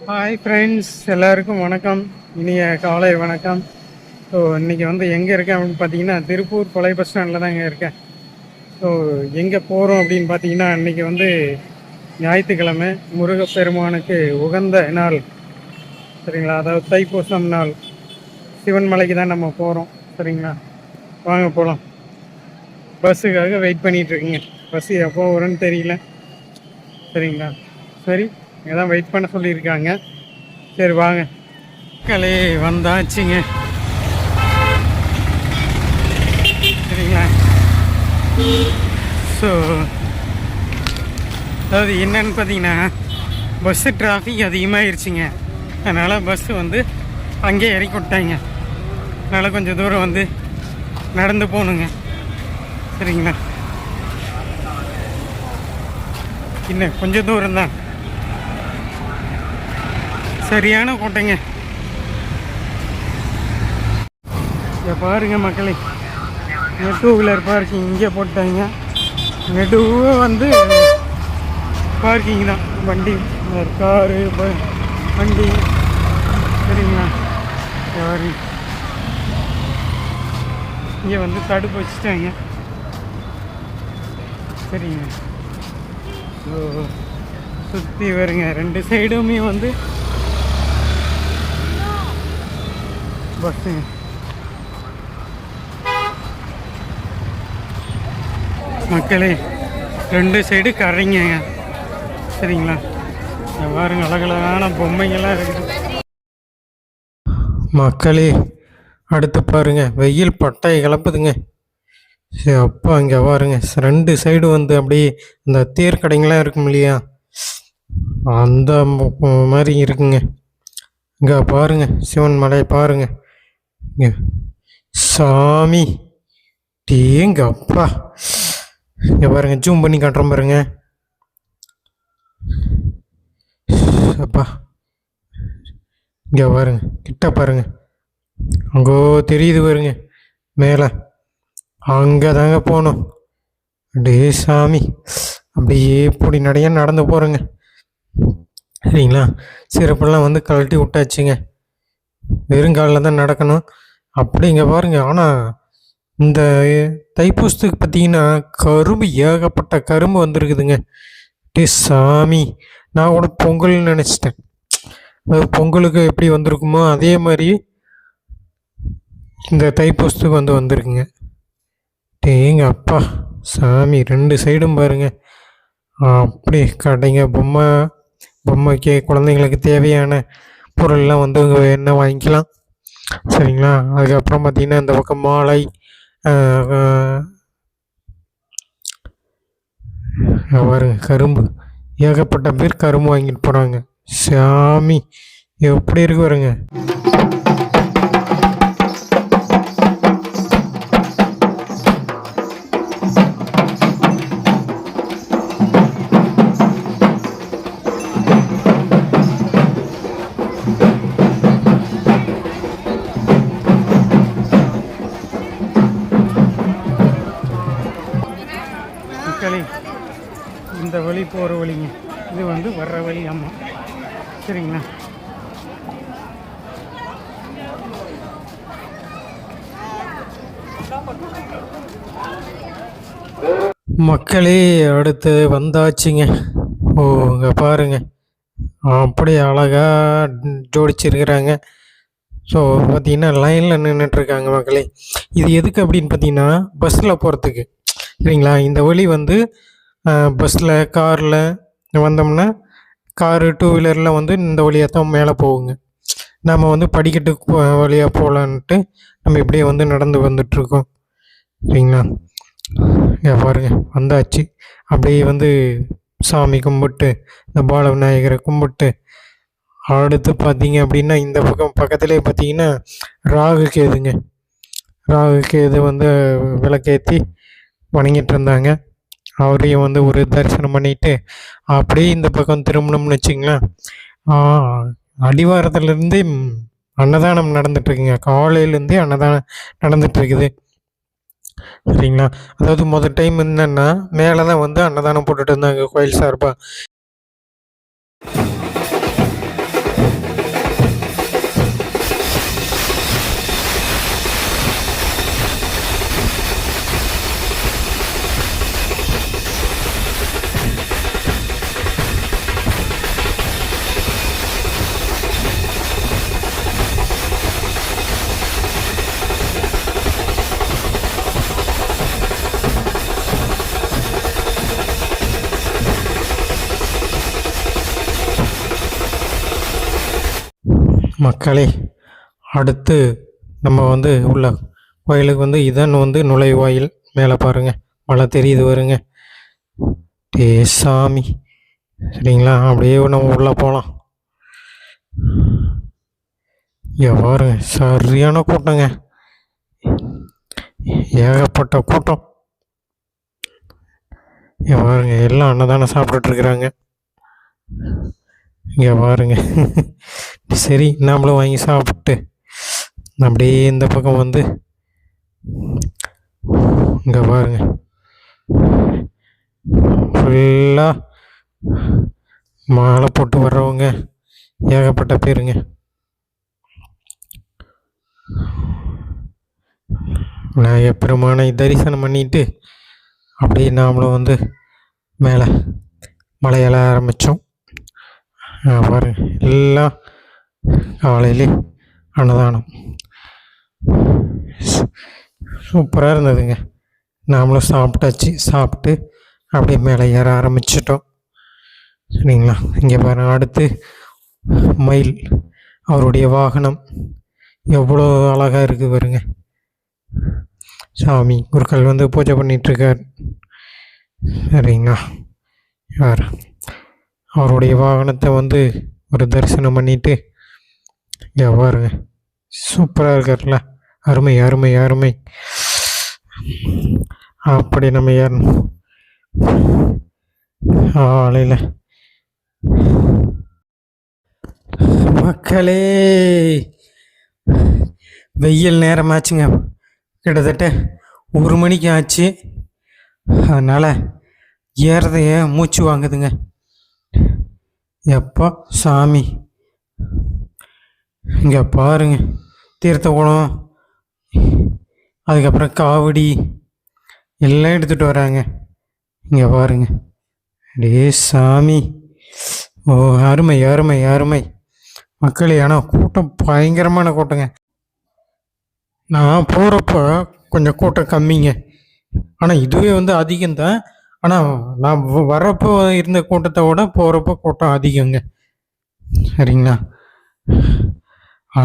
Hi friends எல்லாருக்கும் வணக்கம். இனிய காலை வணக்கம். ஸோ இன்றைக்கி வந்து எங்கே இருக்கேன் அப்படின்னு பார்த்தீங்கன்னா திருப்பூர் கொலை பஸ் ஸ்டாண்டில் தான் இங்கே இருக்கேன். ஸோ எங்கே போகிறோம் அப்படின்னு பார்த்தீங்கன்னா இன்றைக்கி வந்து ஞாயிற்றுக்கிழமை முருகப்பெருமானுக்கு உகந்த நாள். சரிங்களா? அதாவது தைப்பூசம் நாள். சிவன் மலைக்கு தான் நம்ம போகிறோம் சரிங்களா? வாங்க போகலாம் பஸ்ஸுக்காக வெயிட் பண்ணிகிட்ருக்கீங்க பஸ் எப்போ வரும்னு தெரியல. சரிங்களா? சரி. இங்கே தான் வெயிட் பண்ண சொல்லியிருக்காங்க. சரி வாங்க. மக்களே வந்தாச்சுங்க. சரிங்களா? ஸோ அதாவது என்னன்னு பார்த்தீங்கன்னா பஸ்ஸு டிராஃபிக் அதிகமாகிருச்சுங்க அதனால் பஸ்ஸு வந்து அங்கேயே இறக்கி விட்டாங்க அதனால் கொஞ்சம் தூரம் வந்து நடந்து போகணுங்க. சரிங்களா? இன்னும் கொஞ்சம் தூரம் தான் சரியான கோட்டைங்க. இங்கே பாருங்க மக்களே. இங்கே டூ வீலர் பார்க்கிங் இங்கே போட்டாங்க. நெடுவாக வந்து பார்க்கிங் தான். வண்டி காரு வண்டி. சரிங்களா? இங்க இங்கே வந்து தடுப்பு வச்சுட்டாங்க. சரிங்க. ஸோ சுற்றி வருங்க. ரெண்டு சைடுமே வந்து பஸ்ஸுங்க மக்களே ரெண்டு சைடு கரைங்க. சரிங்களா? இங்க பாருங்க அழகழகான பொம்மைங்கள்லாம் இருக்குது. மக்களே அடுத்து பாருங்க வெயில் பட்டாய் கிளப்புதுங்க சரி அப்பா இங்கே பாருங்க ரெண்டு சைடு வந்து அப்படியே இந்த தேர் கடைங்களாம் இருக்கும் இல்லையா? அந்த மாதிரி இருக்குங்க. இங்கே பாருங்க சிவன் மலை பாருங்கள் சாமி டேங்க அப்பா இங்கே பாருங்க ஜூம் பண்ணி காட்டுறோம் பாருங்க அப்பா இங்கே பாருங்க கிட்ட பாருங்க அங்கோ தெரியுது பாருங்க மேலே அங்கே தாங்க போகணும் அப்படியே சாமி அப்படியே இப்படி நிறைய நடந்து போகிறேங்க சரிங்களா சிறப்பெல்லாம் வந்து கழட்டி விட்டாச்சுங்க வெறுங்காலில் தான் நடக்கணும். அப்படிங்க பாருங்க. ஆனால் இந்த தைப்பூசத்துக்கு பார்த்தீங்கன்னா கரும்பு ஏகப்பட்ட கரும்பு வந்திருக்குதுங்க. டே சாமி. நான் கூட பொங்கல்னு நினச்சிட்டேன். அதாவது பொங்கலுக்கு எப்படி வந்திருக்குமோ அதே மாதிரி இந்த தைப்பூசத்துக்கு வந்து வந்திருக்குங்க. டேங்க அப்பா. சாமி ரெண்டு சைடும் பாருங்க. அப்படி கடைங்க பொம்மை பொம்மைக்கு குழந்தைங்களுக்கு தேவையான பொருள்லாம் வந்து இங்க என்ன வாங்கிக்கலாம்? சரிங்களா? அதுக்கப்புறம் பார்த்திங்கன்னா இந்த பக்கம் மாலை ஆஹ், கரும்பு. ஏகப்பட்ட பேர் கரும்பு வாங்கிட்டு போகிறாங்க சாமி எப்படி இருக்கு வருங்க இந்த வழி போகிற வழிங்க. இது வந்து வர்ற வழி அம்மா சரிங்களா? மக்களே அடுத்து வந்தாச்சுங்க. ஓ இங்கே பாருங்க. அப்படி அழகாக ஜோடிச்சிருக்கிறாங்க. ஸோ பார்த்தீங்கன்னா லைனில் நின்றுட்டுருக்காங்க மக்களே. இது எதுக்கு அப்படின்னு பார்த்தீங்கன்னா பஸ்ஸில் போகிறதுக்கு சரிங்களா? இந்த வழி வந்து பஸ்ஸில் காரில் வந்தோம்னா காரு டூ வீலரில் வந்து இந்த வழியாக தான் மேலே போகுங்க. நம்ம வந்து படிக்கட்டு வழியாக போகலான்ட்டு நம்ம இப்படியே வந்து நடந்து வந்துட்ருக்கோம் சரிங்களா? பாருங்க வந்தாச்சு. அப்படியே வந்து சாமி கும்பிட்டு இந்த பால விநாயகரை கும்பிட்டு அடுத்து பார்த்தீங்க அப்படின்னா இந்த பக்கம் பக்கத்துலேயே பார்த்தீங்கன்னா ராகு கேதுங்க. ராகு கேது வந்து விளக்கேற்றி வணங்கிட்டு இருந்தாங்க. அவரையும் வந்து ஒரு தரிசனம் பண்ணிட்டு அப்படியே இந்த பக்கம் திரும்பணும்னு வச்சிங்களேன். அடிவாரத்துலேருந்தே அன்னதானம் நடந்துட்டுருக்குங்க. காலையிலேருந்தே அன்னதானம் நடந்துட்டுருக்குது. சரிங்களா? அதாவது முதல் டைம் என்னென்னா மேலே தான் வந்து அன்னதானம் போட்டுட்டு இருந்தாங்க கோயில் சார்பாக மக்களே அடுத்து நம்ம வந்து உள்ள கோயிலுக்கு வந்து இதான் வந்து நுழைவாயில் மேலே பாருங்க. மழை தெரியுது வருங்க டே சாமி. சரிங்களா? அப்படியே நம்ம உள்ளே போகலாம் இங்கே பாருங்க சரியான கூட்டங்க. ஏகப்பட்ட கூட்டம். இங்கே பாருங்க எல்லாம் அன்னதானம் சாப்பிட்டுட்டு இருக்கிறாங்க. இங்கே பாருங்க. சரி நாமளும் வாங்கி சாப்பிட்டு அப்படியே இந்த பக்கம் வந்து இங்கே பாருங்க. ஃபுல்லாக மாலை போட்டு வர்றவங்க ஏகப்பட்ட பேருங்க. விநாயகப் பெருமானை தரிசனம் பண்ணிட்டு அப்படியே நாமளும் வந்து மேலே மலையேற ஆரம்பித்தோம் பாருங்க எல்லாம் காலையிலே அன்னதானம். சூப்பராக இருந்ததுங்க. நாமளும் சாப்பிட்டாச்சு. சாப்பிட்டு அப்படியே மேலே ஏற ஆரம்பிச்சிட்டோம். சரிங்களா? இங்கே பாருங்க அடுத்து மயில். அவருடைய வாகனம் எவ்வளோ அழகாக இருக்குது பாருங்க. சாமி குருக்கள் வந்து பூஜை பண்ணிகிட்ருக்கார் சரிங்களா? யார் அவருடைய வாகனத்தை வந்து ஒரு தரிசனம் பண்ணிட்டு இங்கே பாருங்க. சூப்பராக இருக்கார்ல அருமை அருமை அருமை. அப்படி நம்ம ஏறணும். ஆலையில். மக்களே வெயில் நேரமாச்சுங்க. கிட்டத்தட்ட ஒரு மணிக்கு ஆச்சு. அதனால் ஏறதைய மூச்சு வாங்குதுங்க. எப்பா சாமி. இங்கே பாருங்க தீர்த்த குளம். அதுக்கப்புறம் காவடி. எல்லாம் எடுத்துகிட்டு வராங்க. இங்கே பாருங்க. அடே சாமி. ஓ அருமை அருமை அருமை. மக்களே ஆனால் கூட்டம் பயங்கரமான கூட்டங்க. நான் போகிறப்ப கொஞ்சம் கூட்டம் கம்மிங்க. ஆனால் இதுவே வந்து அதிகம்தான். ஆனால் நான் வரப்போ வர்றப்போ இருந்த கூட்டத்தை விட போகிறப்போ கூட்டம் அதிகங்க. சரிங்களா? ஆ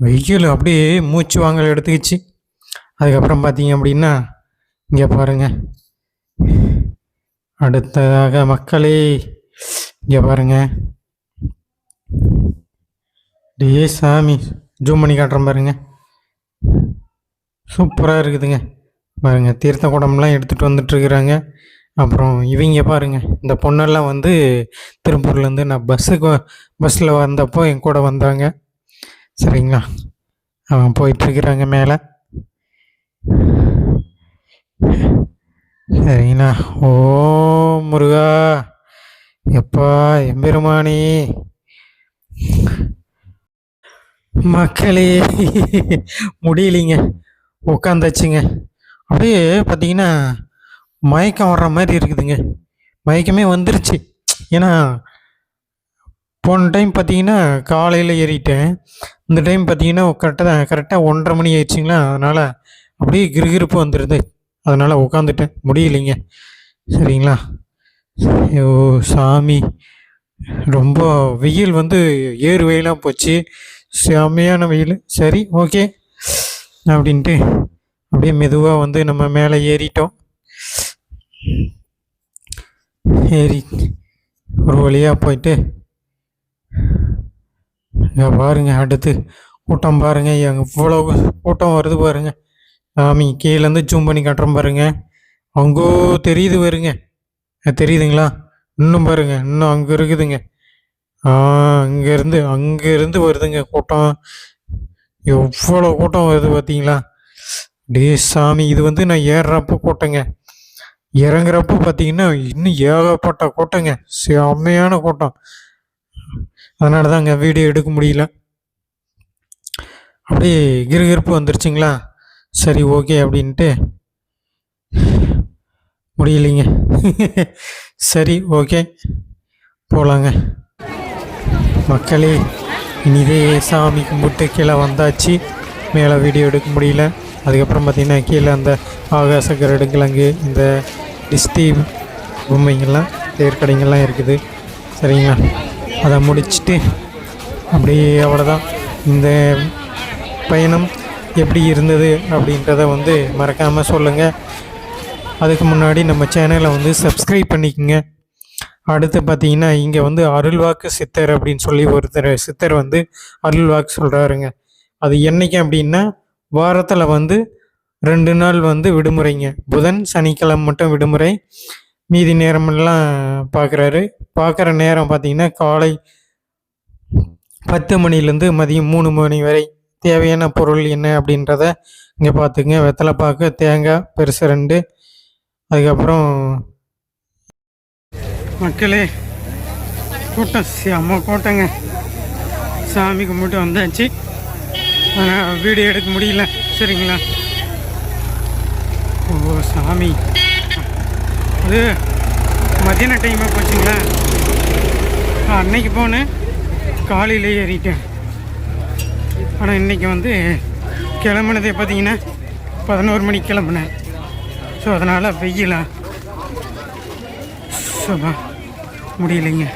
வெயில் அப்படியே மூச்சு வாங்கல் எடுத்துக்கிச்சு. அதுக்கப்புறம் பார்த்தீங்க அப்படின்னா இங்கே பாருங்க. அடுத்ததாக மக்களே இங்கே பாருங்க. டே சாமி ஜூம் பண்ணி காட்டுறேன் பாருங்க. சூப்பராக இருக்குதுங்க. பாருங்க தீர்த்த குடம்லாம் எடுத்துகிட்டு வந்துட்டுருக்குறாங்க. அப்புறம் இவங்க பாருங்க இந்த பொண்ணெல்லாம் வந்து திருப்பூர்லேருந்து நான் பஸ்ஸுக்கு பஸ்ஸில் வந்தப்போ என் கூட வந்தாங்க. சரிங்களா? அவன் போயிட்டுருக்குறாங்க மேலே. சரிங்களா? ஓ முருகா எப்பா எம்பெருமானி. மக்களே முடியலைங்க. உட்காந்தாச்சுங்க அப்படியே பார்த்தீங்கன்னா மயக்கம் வர்ற மாதிரி இருக்குதுங்க. மயக்கமே வந்துருச்சு. ஏன்னா போன டைம் பார்த்தீங்கன்னா காலையில் ஏறிட்டேன். இந்த டைம் பார்த்தீங்கன்னா கரெக்டாக கரெக்டாக ஒன்றரை மணி ஆயிடுச்சிங்களா? அதனால் அப்படியே கிருகிருப்பு வந்துடுது அதனால் உட்காந்துட்டேன் முடியலைங்க. சரிங்களா? ஓ சாமி. ரொம்ப வெயில் வந்து ஏறு வெயிலாக போச்சு. செம்மையான வெயில். சரி ஓகே. அப்படின்ட்டு அப்படியே மெதுவாக வந்து நம்ம மேலே ஏறிட்டோம். ஏறி ஒரு வழியாக போயிட்டு இங்கே பாருங்க அடுத்து கூட்டம் பாருங்கள் எவ்வளோ கூட்டம் வருது பாருங்க. சாமி கீழேருந்து ஜூம் பண்ணி கட்டுறோம் பாருங்க. அங்கோ தெரியுது வருங்க தெரியுதுங்களா? இன்னும் பாருங்க இன்னும் அங்கே இருக்குதுங்க. ஆ அங்கேருந்து அங்கேருந்து வருதுங்க கூட்டம். எவ்வளோ கூட்டம் வருது பார்த்தீங்களா டே சாமி இது வந்து நான் ஏறுறப்போ கூட்டங்க. இறங்குறப்போ பார்த்தீங்கன்னா இன்னும் ஏகப்பட்ட கூட்டங்க. செம்மையான கூட்டம். அதனால தாங்க வீடியோ எடுக்க முடியல. அப்படியே கிருகிருப்பு வந்துருச்சுங்களா? சரி ஓகே அப்படின்ட்டு. முடியலைங்க. சரி ஓகே. போகலாங்க மக்களே இனிதே சாமி கும்பிட்டு கீழே வந்தாச்சு. மேலே வீடியோ எடுக்க முடியல. அதுக்கப்புறம் பார்த்திங்கன்னா கீழே அந்த ஆகாச கருடங்கிழங்கு இந்த டிஸ்டி பொம்மைங்கள்லாம் தேர்க்கடைங்கள்லாம் இருக்குது. சரிங்களா? அதை முடிச்சுட்டு அப்படி அவ்வளோதான் இந்த பயணம் எப்படி இருந்தது அப்படின்றத வந்து மறக்காமல் சொல்லுங்கள் அதுக்கு முன்னாடி நம்ம சேனலை வந்து சப்ஸ்கிரைப் பண்ணிக்கோங்க. அடுத்து பார்த்தீங்கன்னா இங்கே வந்து அருள்வாக்கு சித்தர் அப்படின்னு சொல்லி ஒருத்தர் சித்தர் வந்து அருள்வாக்கு சொல்கிறாருங்க அது என்றைக்கு அப்படின்னா வாரத்தில் வந்து ரெண்டு நாள் வந்து விடுமுறைங்க. புதன் சனிக்கிழமை மட்டும் விடுமுறை. மீதி நேரமெல்லாம் பார்க்குறாரு பார்க்குற நேரம் பார்த்தீங்கன்னா காலை பத்து மணிலேருந்து மதியம் மூணு மணி வரை. தேவையான பொருள் என்ன அப்படின்றத இங்கே பார்த்துங்க வெத்தலை பாக்கு தேங்காய் பெருசு ரெண்டு. அதுக்கப்புறம் மக்களே கூட்டம் செம்ம கூட்டங்க. சாமி கும்பிட்டு வந்தாச்சு. ஆனால் வீடியோ எடுக்க முடியல. சரிங்களா? ஓ சாமி. அது மதியான டைமாக போச்சுங்களா? அன்னைக்கு போனேன் காலையிலே ஏறிட்டேன். ஆனால் இன்னைக்கு வந்து கிளம்புனதே பார்த்தீங்கன்னா பதினோரு மணிக்கு கிளம்புனேன். ஸோ அதனால் வெயிலா. சுபா முடியலைங்க.